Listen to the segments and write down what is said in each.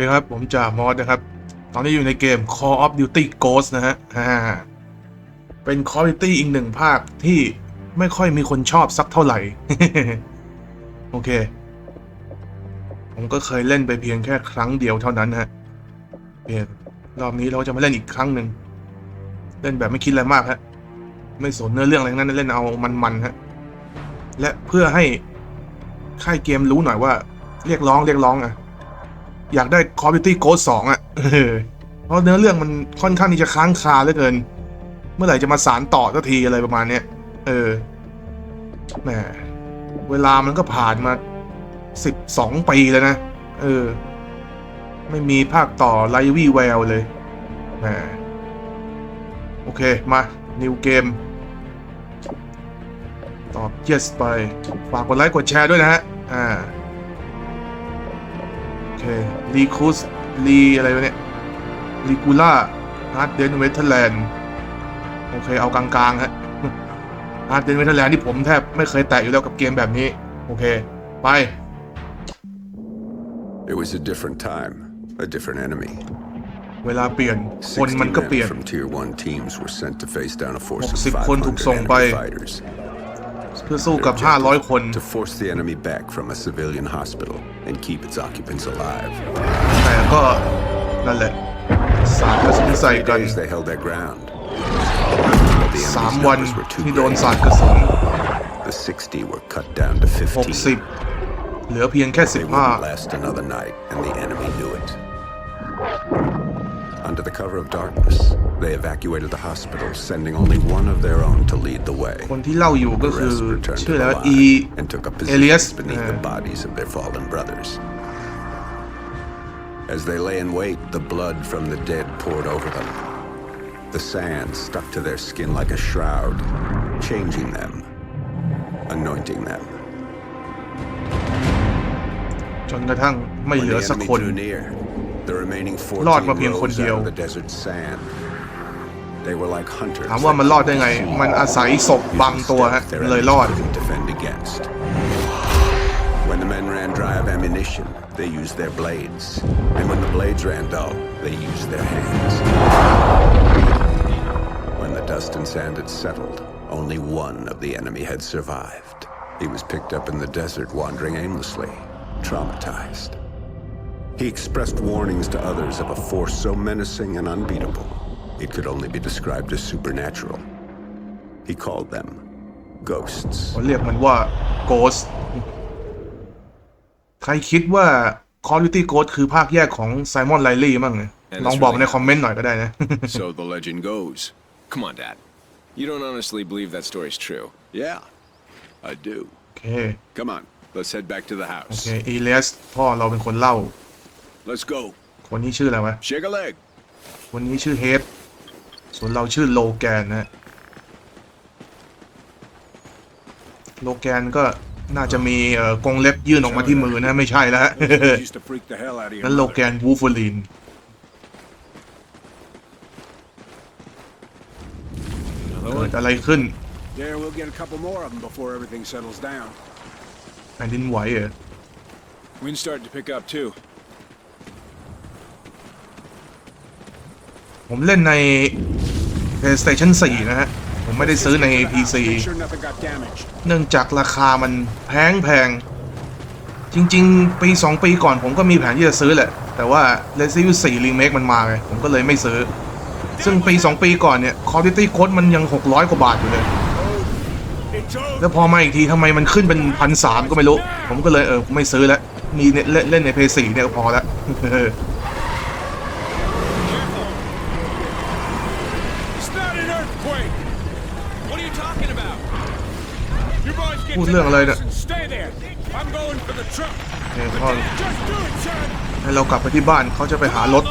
ดีครับผมจ่ามอสนะครับ ตอนนี้อยู่ในเกม Call of Duty Ghost นะฮะเป็น Call of Duty อีกหนึ่งภาคที่ไม่ค่อยมีคนชอบสักเท่าไหร่โอเค ผมก็เคยเล่นไปเพียงแค่ครั้งเดียวเท่านั้นฮะเยรอบนี้เราจะมาเล่นอีกครั้งหนึ่ง เล่นแบบไม่คิดอะไรมากฮะ ไม่สนเนื้อเรื่องอะไรทั้งนั้นเล่นเอามันๆฮะ และเพื่อให้ค่ายเกมรู้หน่อยว่าเรียกร้องเรียกร้องอ่ะอยากได้ Call of Duty Ghost 2อะ่ะ เพราะเนื้อเรื่องมันค่อนข้างที่จะค้างคาเหลือเกิน เมื่อไหร่จะมาสารต่อสักทีอะไรประมาณเนี้ย เออ แหม เวลามันก็ผ่านมา สิบสองปีแล้วนะ เออ ไม่มีภาคต่อไลวี่แววเลย แหม โอเคมา นิวเกมตอบ yes ไปฝากกดไลค์กดแชร์ด้วยนะฮะ อ่าเครีคูสรีอะไรวะเนี่ยรีกูล่าฮาร์ดเดนเวทเทแลนด์ โอเค เอากลางๆฮะฮาร์ดเดนเวทเทแลนด์ ที่ผมแทบไม่เคยแตะอยู่แล้วกับเกมแบบนี้ โอเค ไป It was a different time a different enemy เวลาเปลี่ยน คนมันก็เปลี่ยน60คนถูกส่งไปพื่อสู้กับ to force the enemy back from a civilian hospital and keep its occupants alive แต่ก็นั่นแหละสาดกระสุนใส่กัน they held their ground สามวันที่โดนสาดกระสุน the 60 were cut down to 15เหลือเพียงแค่ 15 last another night and the enemy knew it under the cover of darkness they evacuated the hospital, sending only one of their own to lead the way. The rest returned to the line and took up position beneath the uh, bodies of their fallen brothers. As they lay in wait, the blood from the dead poured over them. The sand stuck to their skin like a shroud, changing them, anointing them. the near, the remaining four of the desert sand they were like defend against When the men ran dry of ammunition, they used their blades. And when the blades ran dull, they used their hands. When the dust and sand had settled, only one of the enemy had survived. He was picked up in the desert wandering aimlessly, traumatized. He expressed warnings to others of a force so menacing and unbeatable it could only be described as supernatural. He called them ghosts. เขาเรียกมันว่า Ghost ใครคิดว่า Call of Duty Ghost คือภาคแยกของ Simon Riley มั่งเนี่ยลองบอกในคอมเมนต์หน่อยก็ได้นะ So the legend goes. Come on, Dad. You don't honestly believe that story's true. Yeah, I do. Okay. Come on. Let's head back to the house. Okay. พอเราเปนคนเลา let Let's go. คนนี้ชื่ออะไรวะ Shake a leg. คนนี้ชื่อคนนี้ชื่อเฮดส่วนเราชื่อโลแกนนะโลแกนก็น่าจะมีกองเล็บยื่นออกมาที่มือนะ ไม่ใช่แล้วนั่นโลแกน วูฟอลินเกิดอะไรขึ้นแผ่นดินไหวเหรอผมเล่นใน PlayStation 4 นะฮะ ผมไม่ได้ซื้อใน PC เนื่องจากราคามันแพงแพง จริงๆ ปี 2 ปีก่อนผมก็มีแผนที่จะซื้อแหละ แต่ว่า Resident Evil 4 Remake มันมาไง ผมก็เลยไม่ซื้อ ซึ่งปี 2 ปีก่อนเนี่ย Quality Code มันยัง 600 กว่าบาทอยู่เลย แล้วพอมาอีกทีทำไมมันขึ้นเป็น1 3 0สามก็ไม่รู้ ผมก็เลยเออไม่ซื้อแล้วมีเล่นในเพย์สีเนี่ยพอแล้วพูดเรื่องอะไรเนี่ยเอเคพ่อให้เรากลับไปที่บ้านเขาจะไปหารถ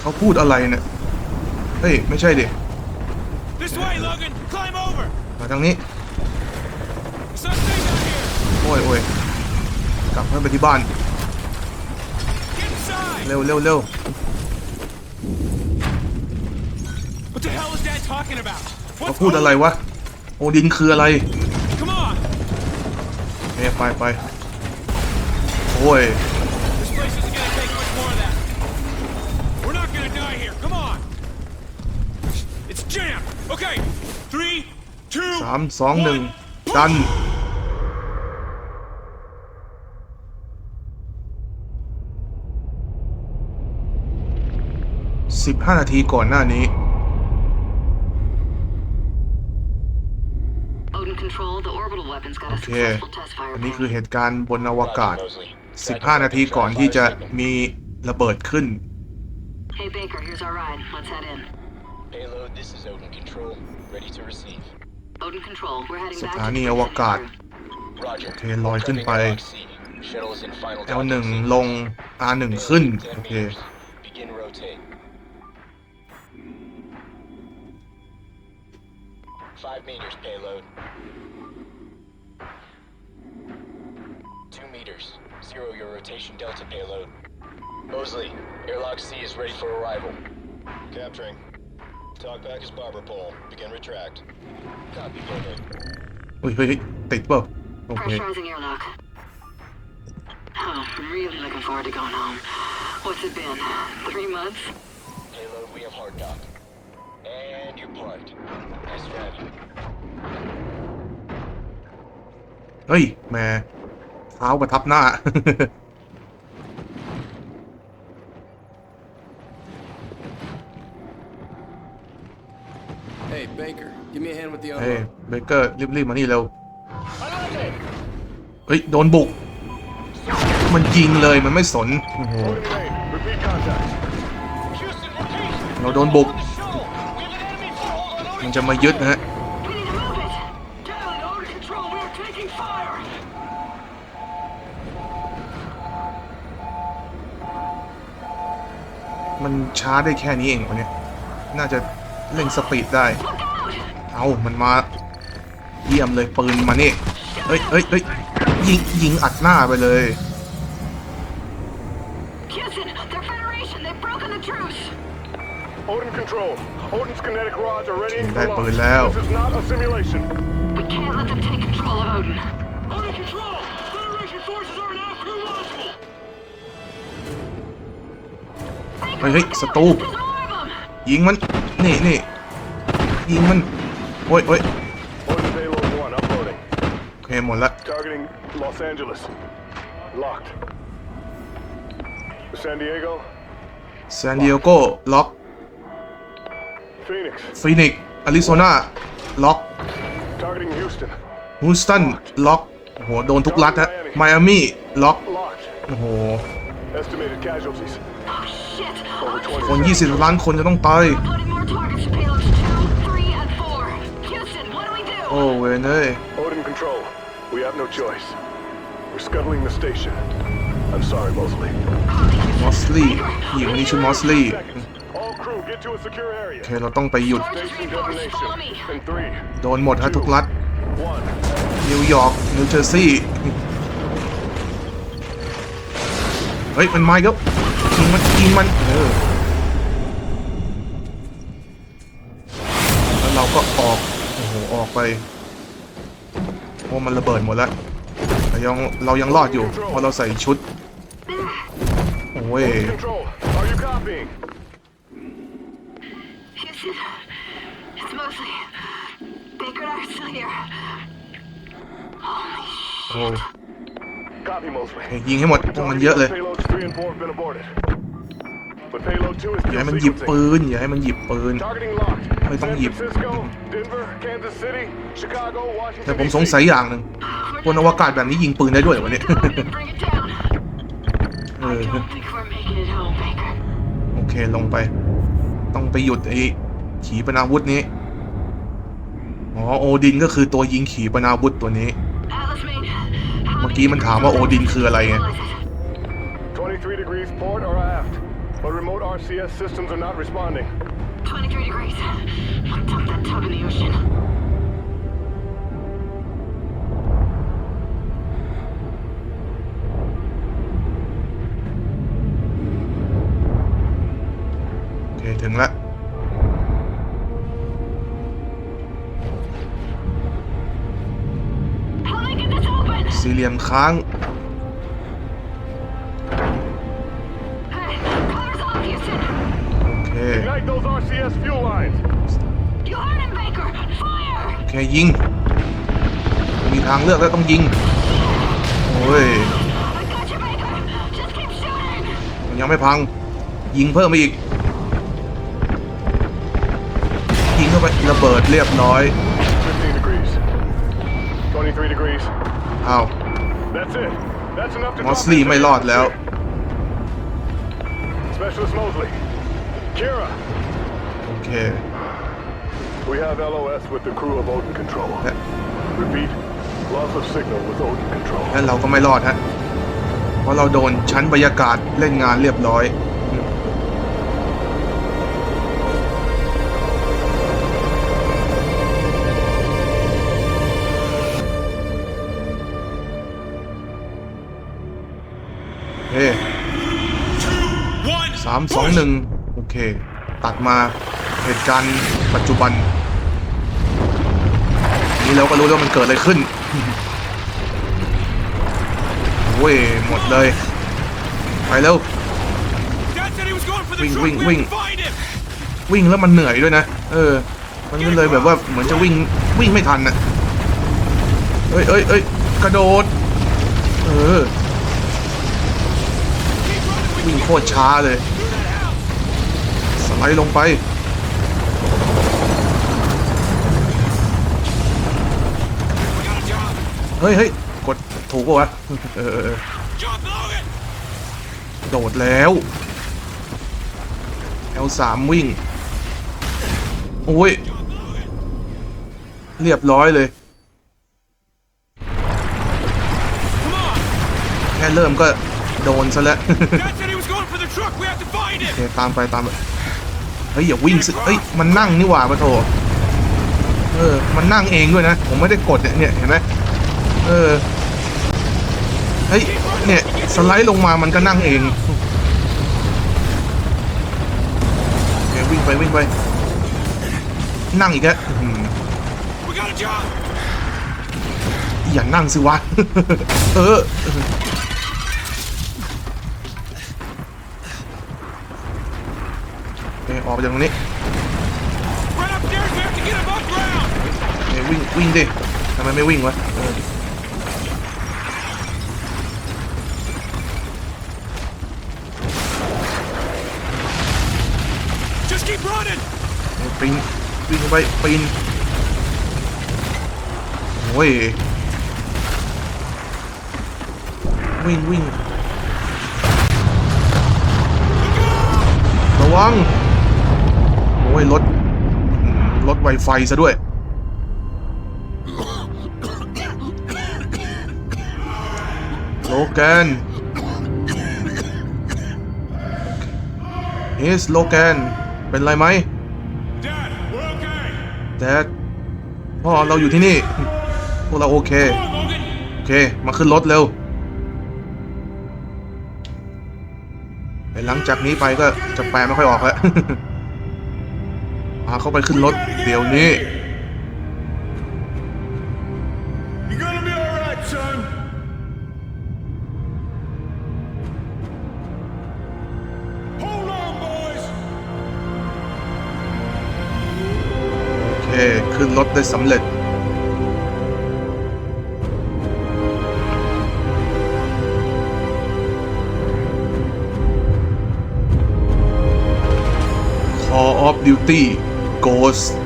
เขาพูดอะไรเนี่ยเฮ้ยไม่ใช่ดิมาทางนี้ โอ้ยโอ้ยกลับเพื่อไปที่บ้าน เร็วเร็วเร็วเขาพูดอะไรวะโอดินคืออะไรเนี่ยไปไปโอ้ยสามสองหนึ่งดันสิบห้านาทีก่อนหน้านี้โอเค อันนี้คือเหตุการณ์บนอวกาศ 15 นาทีก่อนที่จะมีระเบิดขึ้นสถานีอวกาศ โอเคลอยขึ้นไป L1 ลง R1 ขึ้น โอเค5 meters, payload. 2 meters. Zero your rotation delta payload. Mosley, airlock C is ready for arrival. Capturing. Talkback is barber pole. Begin retract. Copy, payload. wait, wait. uy. Okay. Oh, Pressurizing airlock. Huh, oh, really looking forward to going home. What's it been? Three months? Payload, we have hard dock. เฮ้ยแม่เท้ามาทับหน้า เฮ้เบเกอร์ g i บรีบๆมานี่เร็วเฮ้ยโดนบุก มันยิงเลย มันไม่สนเราโดนบุกังจะมายึดนะฮะ มันช้าได้แค่นี้เองวะเนี่ย น่าจะเล่งสปีดได้ เอามันมาเยี่ยมเลยปืนมานี่เฮ้ยเฮ้ยเฮ้ยยิงยิงอัดหน้าไปเลยโอเดนคอนโทรล Horton's kinetic rods are ready and This is not a simulation. We can't let them take control of Odin. Under control! Federation forces are now Ying, man. นี่นี่ยิงมันโอ้ยโอ้ย Horton payload one uploading. Okay, more โอเคหมดละ Targeting Los Angeles. Locked. San Diego. San Diego, ซานดิเอโกล็อกฟีนิกซ์อาริโซนาล็อกฮูสตันล็อกโหโดนทุกรัดฮะไมอามี่ล็อกโอ้โหคน20ล้านคนจะต้องตายโอ้เวนเอ้ย We have no choice. We're s c u นี้ชื่อ Mosley โอเคเราต้องไปหยุด โดนหมดฮะทุกรัฐนิวยอร์กนิวเจอร์ซีย์เฮ้ยมันม่ก็ทิ้งมันทิงมันเออแล้วเราก็ออกโอ้โหออกไปโอ้มันระเบิดหมดแล้วแต่ยังเรายังรอดอยู่เพราะเราใส่ชุดโอ้ยยิงให้หมดตรงมันเยอะเลย อย่าให้มันหยิบปืน อย่าให้มันหยิบปืนไม่ต้องหยิบ แต่ผมสงสัยอย่างหนึ่งบนอวกาศแบบนี้ยิงปืนได้ด้วยวะเนี่ยโอเคลงไป ต้องไปหยุดไอ้ขีปนาวุธนี้อ๋อ โอดินก็คือตัวยิงขีปนาวุธตัวนี้ เมื่อกี้มันถามว่าโอดินคืออะไรไงถึงแล้วสี่เหลี่ยมค้างโอเคยิงมีทางเลือกแล้วต้องยิงโอ้ยมันยังไม่พัง ยิงเพิ่มไปอีก ยิงเข้าไประเบิดเรียบร้อยเอามอสลีไม่รอดแล้วโอเค We have LOS with the crew of Odin Control. Repeat, loss of signal with Odin Control. แลวเราก็ไม่รอดฮะ เพราะเราโดนชั้นบรรยากาศเล่นงานเรียบร้อยามสองหนึ่งโอเค ตัดมา เหตุการณ์ปัจจุบัน นี่เราก็รู้แล้วมันเกิดอะไรขึ้นโอ้ยหมดเลย ไปแล้ววิ่งวิ่งวิ่งวิ่งแล้วมันเหนื่อยด้วยนะ เออมันก็เลย แบบว่าเหมือนจะวิ่งวิ่งไม่ทันนะเอ้ยเอ้ยเอ้ยกระโดดเออวิ่งโคตรช้าเลยไปลงไป เฮ้ยเฮ้ย กดถูกปะวะโดดแล้ว L3 วิ่ง โอ้ย เรียบร้อยเลย แค่เริ่มก็โดนซะแล้วโอเคตามไปตามไปเฮ้ยอย่าวิ่งสิเฮ้ยมันนั่งนี่หว่าปะโถเออมันนั่งเองด้วยนะ ผมไม่ได้กดเนี่ยเนี่ยเห็นไหมเออเฮ้ย เนี่ย สไลด์ลงมามันก็นั่งเองเดี๋ยววิ่งไป วิ่งไป นั่งอีกแล้ว อย่านั่งสิวะ เออออกไปจากตรงนี้เอ้วิ่งวิ่งดิทำไมไม่วิ่งวะเออเอปีนปีนไปปีนโอ้ยวิ่งวิ่งระวังว้ยลดลดไวไฟซะด้วย โลแกนเฮสโลแกนเป็นไรไหมแดดพ่อเราอยู่ที่นี่พวกเราโอเคโอเคมาขึ้นรถเร็วหลังจากนี้ไปก็จะแปลไม่ค่อยออกแล้วพาเขาไปขึ้นรถ เดี๋ยวนี้โอเค ขึ้นรถได้สำเร็จคอออฟดิวตี้ Ghost